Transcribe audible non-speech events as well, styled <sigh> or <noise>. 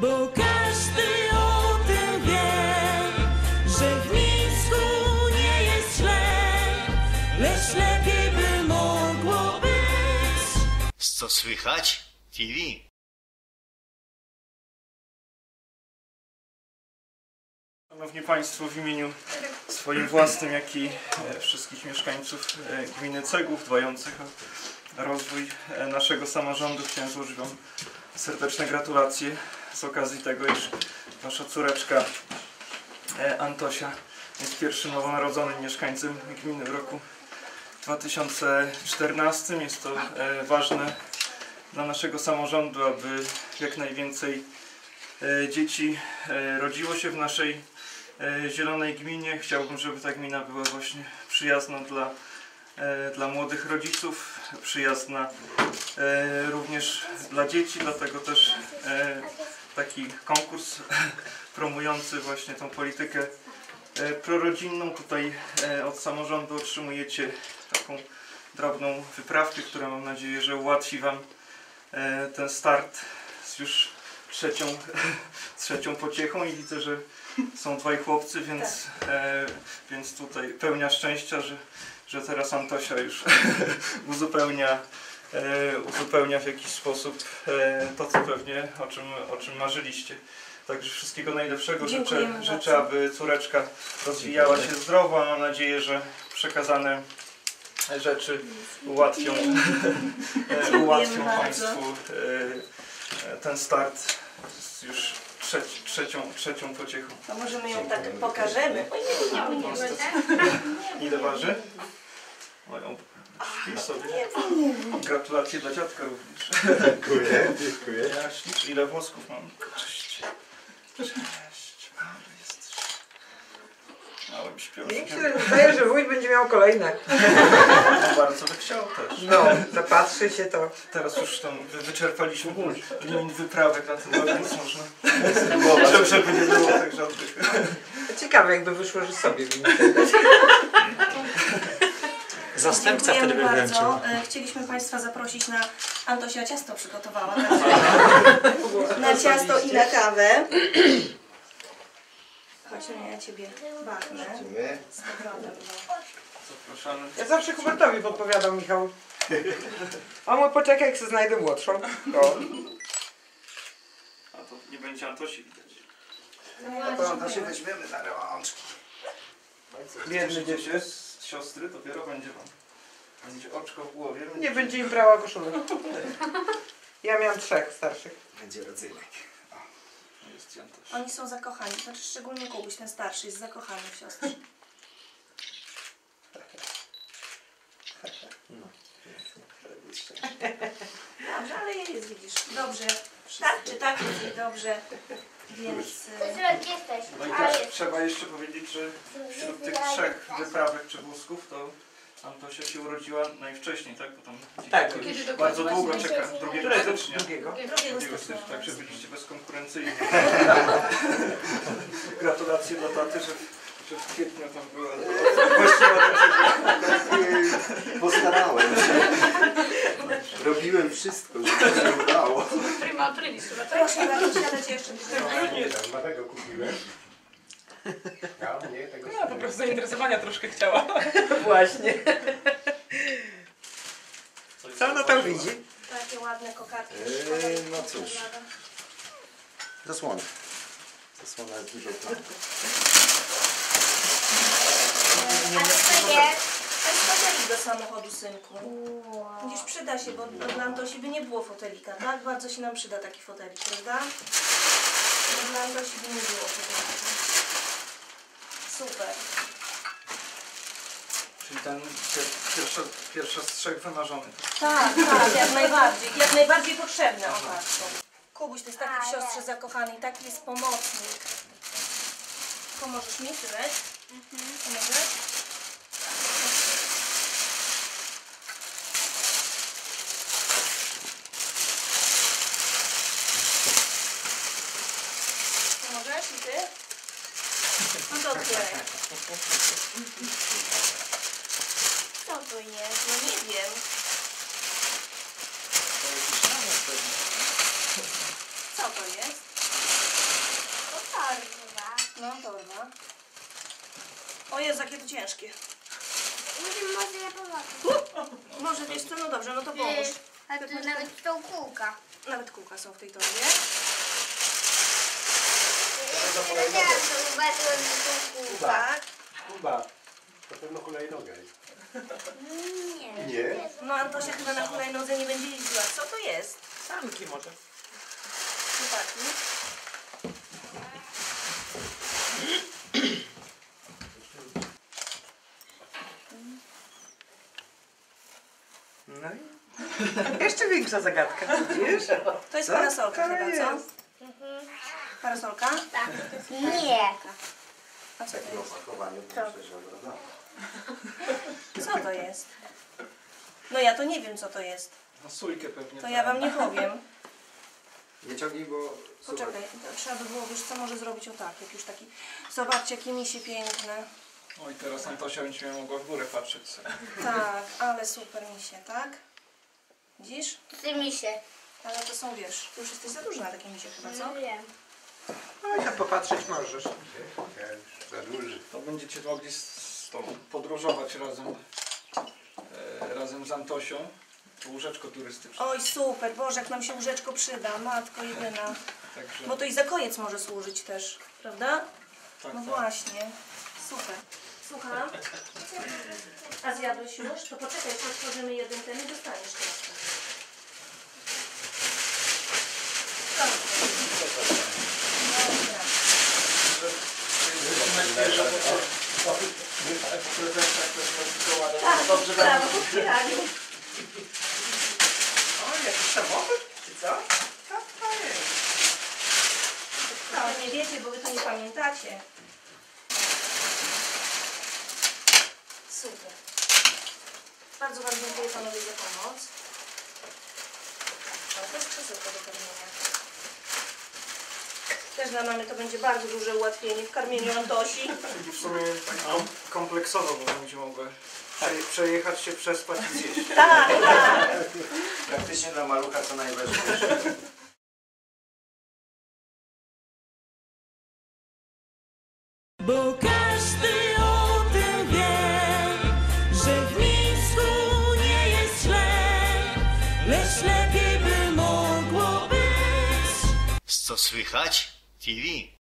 Bo każdy o tym wie, że w Mińsku nie jest źle, lecz lepiej by mogło być. Co słychać? TV. Szanowni Państwo, w imieniu swoim własnym, jak i e, wszystkich mieszkańców e, gminy Cegłów dbających o rozwój e, naszego samorządu chciałem złożyć Wam serdeczne gratulacje z okazji tego, iż Wasza córeczka e, Antosia jest pierwszym nowonarodzonym mieszkańcem gminy w roku 2014. Jest to e, ważne dla naszego samorządu, aby jak najwięcej e, dzieci rodziło się w naszej zielonej gminie. Chciałbym, żeby ta gmina była właśnie przyjazna dla, dla młodych rodziców, przyjazna również dla dzieci, dlatego też taki konkurs <laughs> promujący właśnie tą politykę e, prorodzinną. Tutaj e, od samorządu otrzymujecie taką drobną wyprawkę, która mam nadzieję, że ułatwi Wam e, ten start z już trzecią, <laughs> trzecią pociechą i widzę, że są dwaj chłopcy, więc, e, więc tutaj pełnia szczęścia, że, że teraz Antosia już <laughs> uzupełnia, uzupełnia w jakiś sposób e, to, co pewnie o czym, o czym marzyliście. Także wszystkiego najlepszego życzę, życzę, aby córeczka rozwijała się zdrowo. Mam nadzieję, że przekazane rzeczy ułatwią, <laughs> e, ułatwią. Państwu e, e, ten start z już trzeci, trzecią, trzecią pociechą. To możemy ją tak pokażemy. Nie. <laughs> Ile waży? Moją śpi sobie. Gratulacje dla dziadka również. Dziękuję, dziękuję. Ja ślicz, ile włosków mam? Cześć. Cześć. Ale jesteś małym Mi się wydaje, że wójt będzie miał kolejne. No bardzo by chciał też. No, zapatrzy się to. Teraz już tam wy- wyczerpaliśmy limit wyprawek na ten więc można żeby, żeby nie było tak żadnych. Ciekawe jakby wyszło, że sobie winny. Zastępca wtedy Dziękujemy by wręczył. E, Chcieliśmy Państwa zaprosić na Antosia ciasto przygotowała. <laughs> Na ciasto i na kawę. Chodź, ja Ciebie bachnę. Dziękuję. Z powrotem. no. Zapraszamy. Ja zawsze Hubertowi podpowiadał Michał. On mu poczekaj, jak się znajdę młodszą. O. A to nie będzie Antosi widać. No to się weźmiemy na rączki. Biedny dziecię. Siostry, dopiero będzie wam. Będzie oczko w głowie. Nie będzie im brała koszulek. Ja miałam trzech starszych. Będzie rodzynek. Jest. Oni są zakochani. Znaczy szczególnie Kubuś, ten starszy, jest zakochany w siostrze. Dobrze, ale jest, widzisz. Dobrze. Tak czy tak jest dobrze. Więc... No i też trzeba jeszcze powiedzieć, że wśród tych trzech wyprawek czy wózków to Antosia się urodziła najwcześniej, tak? Bo tam Tak. Kiedy bardzo dokładnie? długo czeka, 2 Którego? stycznia. Drugiego. Drugiego 2 stycznia. stycznia, także byliście bezkonkurencyjni. <laughs> Gratulacje dla taty, że, że w kwietniu tam była właściwa Postarałem się. Robiłem wszystko, żeby się udało. Prima aprilis chyba, tak? Proszę bardzo, siadać jeszcze. Nie, tam nowego kupiłem. Ja, nie, tego Ja po prostu zainteresowania troszkę chciała. Właśnie. Co ona tam widzi? Takie ładne kokardki. Eee, no cóż. Zasłona. Zasłona jest dużo planu. A to jest? Fotelik do samochodu, synku. Gdzieś przyda się, bo bo dla Antosi by nie było fotelika, tak? Bardzo się nam przyda taki fotelik, prawda? Bo dla Antosi by nie było fotelika. Super. Czyli ten pier- pierwsza, pierwsza z trzech wymarzony. Tak, tak, jak najbardziej. Jak najbardziej potrzebne, o tak. Kubuś to jest taki w siostrze zakochany i taki jest pomocnik. Pomożesz mi, Sylwek? Pomożesz? Pomożesz i ty? No to otwieraj. Co to jest? No nie wiem. To jakiś namiot pewnie. Co to jest? No, torba. O Jezu, jakie to ciężkie. Może ja pomogę. Może wiesz co, no dobrze, no to pomóż. A tu nawet są kółka. Nawet kółka są w tej torbie. Ja to zobaczyłem, że są kółka. Tak. Kuba, to pewno hulajnoga jest. Nie. Nie? No Antosia chyba na hulajnodze nie będzie jeździła. Co to jest? Sanki może. Chłopaki. No i <laughs> jeszcze większa zagadka, widzisz? To jest Co parasolka to chyba, co? jest? Parasolka? Nie. A co to jest? <laughs> Co to jest? No ja to nie wiem co to jest. Na sójkę pewnie. To ja wam nie powiem. Nie ciągnij, bo... Poczekaj, to trzeba by było, wiesz co, może zrobić o tak, jak już taki... Zobaczcie, jakie misie piękne. Oj, teraz Antosia będzie mogła w górę patrzeć sobie. Tak, ale super misie, tak? Widzisz? Ty mi się. Ale to są, wiesz, już jesteś za duża na takie misie chyba, co? wiem. No i tam popatrzeć możesz. Za duży. To będziecie mogli podróżować razem, e, razem z Antosią. To łóżeczko turystyczne. Oj, super, Boże, jak nam się łóżeczko przyda, matko jedyna. Także Bo to i za koniec może służyć też, prawda? tak, No tak. właśnie, super. Słucham? A zjadłeś już? To poczekaj, otworzymy jeden ten i dostaniesz teraz. Dobra. Tak, Dobrze, brawo, w otwieraniu. O, jakiś samochód, czy co? Co to jest? No, nie wiecie, bo wy to nie pamiętacie. Super. Bardzo Wam dziękuję Panowie za pomoc. Ale to jest krzesełko do karmienia. Też dla mamy to będzie bardzo duże ułatwienie w karmieniu Antosi. I w sumie tak kom- kompleksowo, bo będzie mogła prze- przejechać się, przespać i zjeść. <laughs> Tak, tak. Praktycznie dla malucha co najważniejsze. Bo każdy o tym wie, że w Mińsku nie jest źle, lecz lepiej by mogło być. Co słychać? TV.